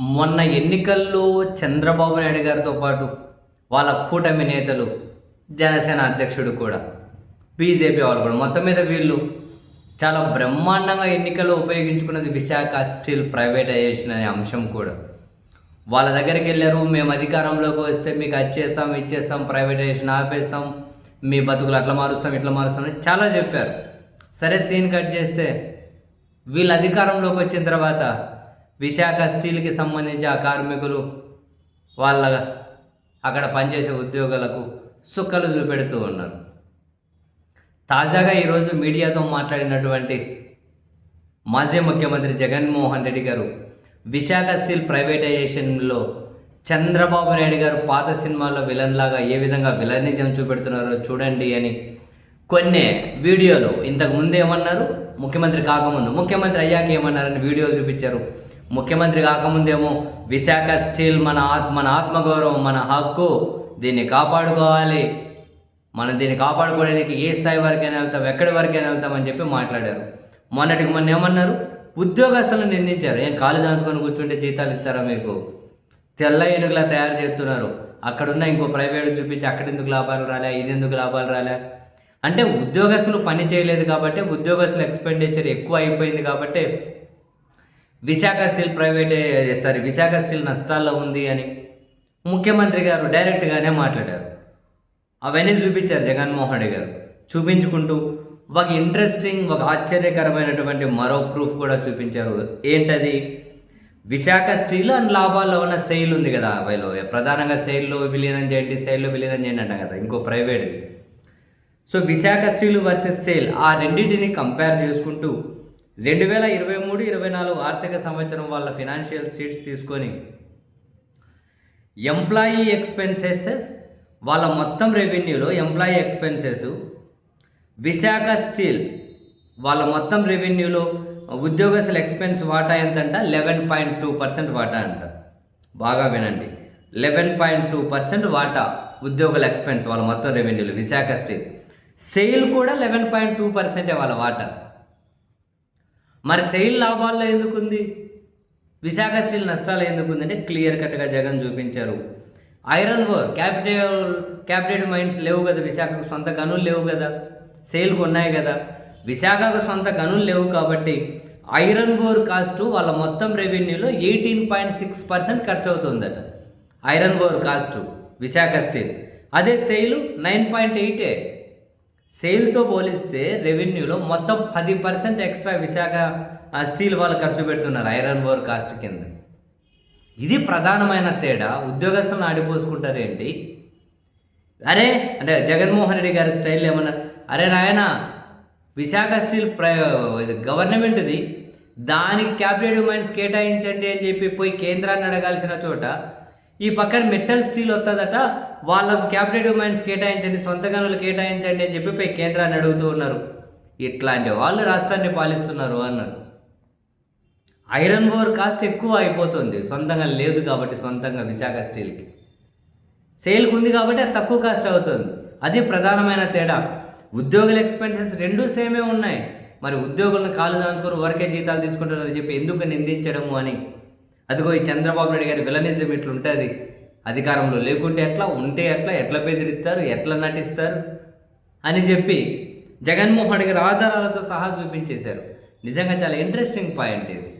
మొన్న ఎన్నికల్లో చంద్రబాబు నాయుడు గారితో పాటు వాళ్ళ కూటమి నేతలు జనసేన అధ్యక్షుడు కూడా బీజేపీ వాళ్ళు కూడా. మొత్తం మీద వీళ్ళు చాలా బ్రహ్మాండంగా ఎన్నికల్లో ఉపయోగించుకున్నది విశాఖ స్టీల్ ప్రైవేటైజేషన్ అనే అంశం కూడా. వాళ్ళ దగ్గరికి వెళ్ళారు మేము అధికారంలోకి వస్తే మీకు అది చేస్తాం ఇచ్చేస్తాం ప్రైవేటైజేషన్ ఆపేస్తాం మీ బతుకులు అట్లా మారుస్తాం ఇట్లా మారుస్తాం అని చాలా చెప్పారు. సరే సీన్ కట్ చేస్తే వీళ్ళు అధికారంలోకి వచ్చిన తర్వాత విశాఖ స్టీల్కి సంబంధించి ఆ కార్మికులు వాళ్ళ అక్కడ పనిచేసే ఉద్యోగులకు సుక్కలు చూపెడుతూ ఉన్నారు. తాజాగా ఈరోజు మీడియాతో మాట్లాడినటువంటి మాజీ ముఖ్యమంత్రి జగన్మోహన్ రెడ్డి గారు విశాఖ స్టీల్ ప్రైవేటైజేషన్లో చంద్రబాబు నాయుడు గారు పాత సినిమాల్లో విలన్ లాగా ఏ విధంగా విలనిజం చూపెడుతున్నారో చూడండి అని కొన్ని వీడియోలు ఇంతకు ముందు ఏమన్నారు? ముఖ్యమంత్రి కాకముందు. ముఖ్యమంత్రి అయ్యాక ఏమన్నారని వీడియోలు చూపించారు. ముఖ్యమంత్రి కాకముందేమో విశాఖ స్టీల్ మన ఆత్ మన ఆత్మగౌరవం మన హక్కు దీన్ని కాపాడుకోవాలి. మనం దీన్ని కాపాడుకోవడానికి ఏ స్థాయి వరకైనా వెళ్తాం ఎక్కడి వరకైనా వెళ్తామని చెప్పి మాట్లాడారు. మొన్నటికి మొన్న ఏమన్నారు? ఉద్యోగస్తులను నిందించారు. ఏం కాలు దాచుకొని కూర్చుంటే జీతాలు ఇస్తారా మీకు? తెల్ల ఏనుగులా తయారు చేస్తున్నారు. అక్కడున్న ఇంకో ప్రైవేట్ చూపించి అక్కడ ఎందుకు లాభాలు రాలే ఇది ఎందుకు లాభాలు రాలే? అంటే ఉద్యోగస్తులు పని చేయలేదు కాబట్టి ఉద్యోగస్తుల ఎక్స్పెండిచర్ ఎక్కువ అయిపోయింది కాబట్టి Visakha steel private sorry Visakha steel నష్టాల్లో ఉంది అని ముఖ్యమంత్రి గారు డైరెక్ట్గానే మాట్లాడారు. అవన్నీ చూపించారు జగన్మోహన్ రెడ్డి గారు. చూపించుకుంటూ ఒక ఇంట్రెస్టింగ్ ఒక ఆశ్చర్యకరమైనటువంటి మరో ప్రూఫ్ కూడా చూపించారు. ఏంటది? విశాఖ స్టీల్ అండ్ లాభాల్లో ఉన్న సెయిల్ ఉంది కదా వీళ్ళు ప్రధానంగా సెయిల్లో విలీనం చేయండి సెయిల్లో విలీనం చేయండి అంట కదా ఇంకో ప్రైవేట్ది. So Visakha steel versus SAIL ఆ రెండింటిని కంపేర్ చేసుకుంటూ రెండు వేల ఇరవై మూడు ఇరవై నాలుగు ఆర్థిక సంవత్సరం వాళ్ళ ఫినాన్షియల్ షీట్స్ తీసుకొని ఎంప్లాయీ ఎక్స్పెన్సెసెస్ వాళ్ళ మొత్తం రెవెన్యూలో ఎంప్లాయీ ఎక్స్పెన్సెస్ విశాఖ స్టీల్ వాళ్ళ మొత్తం రెవెన్యూలో ఉద్యోగస్తుల ఎక్స్పెన్స్ వాటా ఎంతంట? లెవెన్ పాయింట్ టూ పర్సెంట్ వాటా అంట. బాగా వినండి. లెవెన్ పాయింట్ టూ పర్సెంట్ వాటా ఉద్యోగుల ఎక్స్పెన్స్ వాళ్ళ మొత్తం రెవెన్యూలు విశాఖ స్టీల్. సేల్ కూడా లెవెన్ పాయింట్ టూ పర్సెంటే వాళ్ళ వాటా. మరి సెయిల్ లాభాల్లో ఎందుకుంది? విశాఖ స్టీల్ నష్టాలు ఎందుకుంది? అంటే క్లియర్ కట్గా జగన్ చూపించారు. Iron ore capital capital mines లేవు కదా విశాఖకు సొంత గనులు లేవు కదా సేల్కి ఉన్నాయి కదా. విశాఖకు సొంత గనులు లేవు కాబట్టి ఐరన్ ఓర్ కాస్ట్ వాళ్ళ మొత్తం రెవెన్యూలో ఎయిటీన్ పాయింట్ సిక్స్ పర్సెంట్ ఖర్చు అవుతుందట iron ore cost Visakha steel. అదే సేలు నైన్ పాయింట్ ఎయిటే సేల్తో పోలిస్తే రెవెన్యూలో మొత్తం పది పర్సెంట్ ఎక్స్ట్రా విశాఖ స్టీల్ వాళ్ళు ఖర్చు పెడుతున్నారు ఐరన్ ఓర్ కాస్ట్ కింద. ఇది ప్రధానమైన తేడా. ఉద్యోగస్తులను ఆడిపోసుకుంటారేంటి అరే అంటే జగన్మోహన్ రెడ్డి గారి స్టైల్ ఏమన్నా అరే నాయన విశాఖ స్టీల్ ప్ర ఇది గవర్నమెంట్ది. దానికి క్యాపిటల్ మైన్స్ కేటాయించండి అని చెప్పి పోయి కేంద్రాన్ని అడగాల్సిన చోట ఈ పక్కన మెటల్ స్టీల్ వస్తుందట వాళ్ళకు క్యాపిటేటివ్ మైన్స్ కేటాయించండి సొంత గనులు కేటాయించండి అని చెప్పి కేంద్రాన్ని అడుగుతూ ఉన్నారు. ఇట్లాంటి వాళ్ళు రాష్ట్రాన్ని పాలిస్తున్నారు అన్నారు. ఐరన్ ఓర్ కాస్ట్ ఎక్కువ అయిపోతుంది. సొంతంగా లేదు కాబట్టి సొంతంగా విశాఖ స్టీల్కి. సేల్కి ఉంది కాబట్టి అది తక్కువ కాస్ట్ అవుతుంది. అది ప్రధానమైన తేడా. ఉద్యోగుల ఎక్స్పెన్సెస్ రెండూ సేమే ఉన్నాయి. మరి ఉద్యోగులను కాలు దాంచుకొని వరకే జీతాలు తీసుకుంటారని చెప్పి ఎందుకు నిందించడము అని అదిగో ఈ చంద్రబాబు నాయుడు గారి విలనిజం ఇట్లా ఉంటుంది అధికారంలో లేకుంటే ఎట్లా? ఉంటే ఎట్లా? ఎట్లా బెదిరిస్తారు? ఎట్లా నటిస్తారు? అని చెప్పి జగన్మోహన్ గారి ఆధారాలతో సహా చూపించేశారు. నిజంగా చాలా ఇంట్రెస్టింగ్ పాయింట్ ఇది.